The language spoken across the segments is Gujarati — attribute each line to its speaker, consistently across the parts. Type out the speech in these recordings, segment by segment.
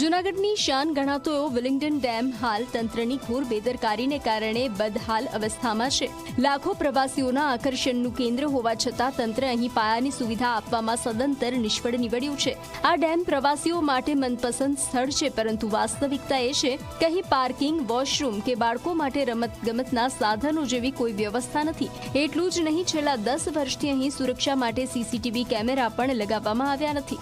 Speaker 1: જૂનાગઢની શાન ગણાતો એવો વિલિંગ્ડન ડેમ હાલ તંત્રની ઘોર બેદરકારીને કારણે બદહાલ અવસ્થામાં છે. લાખો પ્રવાસીઓના આકર્ષણનું કેન્દ્ર હોવા છતાં તંત્ર અહીં પાયાની સુવિધા આપવામાં સદંતર નિષ્ફળ નીવડ્યું છે. આ ડેમ પ્રવાસીઓ માટે મનપસંદ સ્થળ છે, પરંતુ વાસ્તવિકતા એ છે કે અહીં પાર્કિંગ, વોશરૂમ કે બાળકો માટે રમત ગમતના સાધનો જેવી કોઈ વ્યવસ્થા નથી. એટલું જ નહીં, છેલ્લા દસ વર્ષથી અહીં સુરક્ષા માટે સીસીટીવી કેમેરા પણ લગાવવામાં આવ્યા નથી.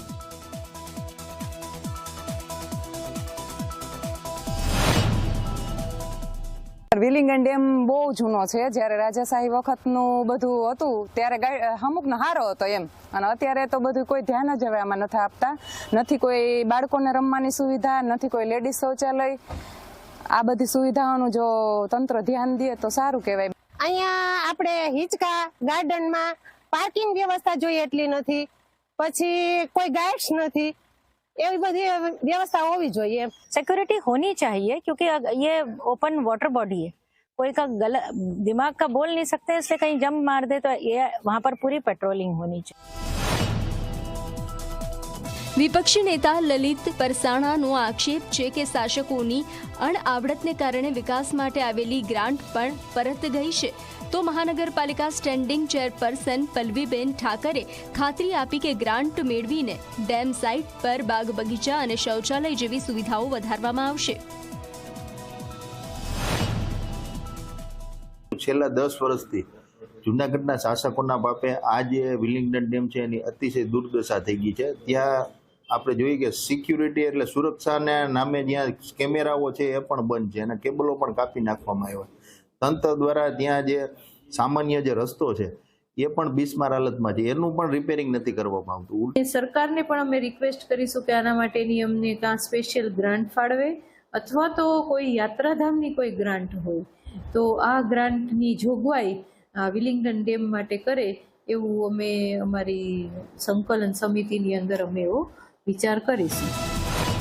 Speaker 2: વિલિંગન ડેમ બહુ જૂનો છે. જ્યારે રાજાશાહી વખતનું બધું હતું, ત્યારે અમુકનો હારો હતો એમ. અને અત્યારે તો બધું કોઈ ધ્યાન જ હવે આમાં નથી આપતા. નથી કોઈ બાળકોને રમવાની સુવિધા, નથી કોઈ લેડીઝ શૌચાલય. આ બધી સુવિધાઓનું જો તંત્ર ધ્યાન દે તો સારું કહેવાય.
Speaker 3: અહીંયા આપણે હિંચકા ગાર્ડનમાં પાર્કિંગ વ્યવસ્થા જોઈએ એટલી નથી. પછી કોઈ ગાઈડ્સ નથી. એવી બધી વ્યવસ્થા હોવી જોઈએ એમ
Speaker 4: सिक्योरिटी होनी चाहिए क्योंकि अग- ये ओपन वाटर बॉडी है कोई का गलत दिमाग का बोल नहीं सकते इसलिए कहीं जंप मार दे तो ये वहां पर पूरी पेट्रोलिंग होनी चाहिए
Speaker 1: વિપક્ષી નેતા લલિત પરસાણાનો આક્ષેપ છે કે શાસકોની અણઆવડતને કારણે વિકાસ માટે આવેલી ગ્રાન્ટ પણ પરત ગઈ છે. તો મહાનગરપાલિકા સ્ટેન્ડિંગ ચેરપર્સન પલ્લવીબેન ઠાકરે ખાતરી આપી કે ગ્રાન્ટ મેળવીને ડેમ સાઇટ પર બાગ બગીચા અને શૌચાલય જેવી સુવિધાઓ વધારવામાં આવશે.
Speaker 5: છેલ્લા દસ વર્ષથી જુનાગઢના શાસકોના પાપે આ જે વિલિંગડન ડેમ છે એની અતિશય દુર્દશા થઈ ગઈ છે. ત્યાં આપણે જોઈએ કે સિક્યુરિટી એટલે સુરક્ષાના નામે જ્યાં કેમેરાઓ છે એ પણ બંધ છે અને કેબલો પણ કાપી નાખવામાં આવ્યા. તંત્ર દ્વારા ત્યાં જે સામાન્ય જે રસ્તો છે, એ પણ બિસ્માર હાલતમાં છે. એનું પણ રિપેરિંગ નથી કરવામાં આવતું.
Speaker 6: સરકારને પણ અમે રિક્વેસ્ટ કરીશું કે આના માટેની અમને કાં સ્પેશિયલ ગ્રાન્ટ ફાળવે અથવા તો કોઈ યાત્રાધામની કોઈ ગ્રાન્ટ હોય. તો આ ગ્રાન્ટની જોગવાઈ વિલિંગડન ડેમ માટે કરે એવું અમે અમારી સંકલન સમિતિની અંદર અમે એવો વિચાર કરીશું.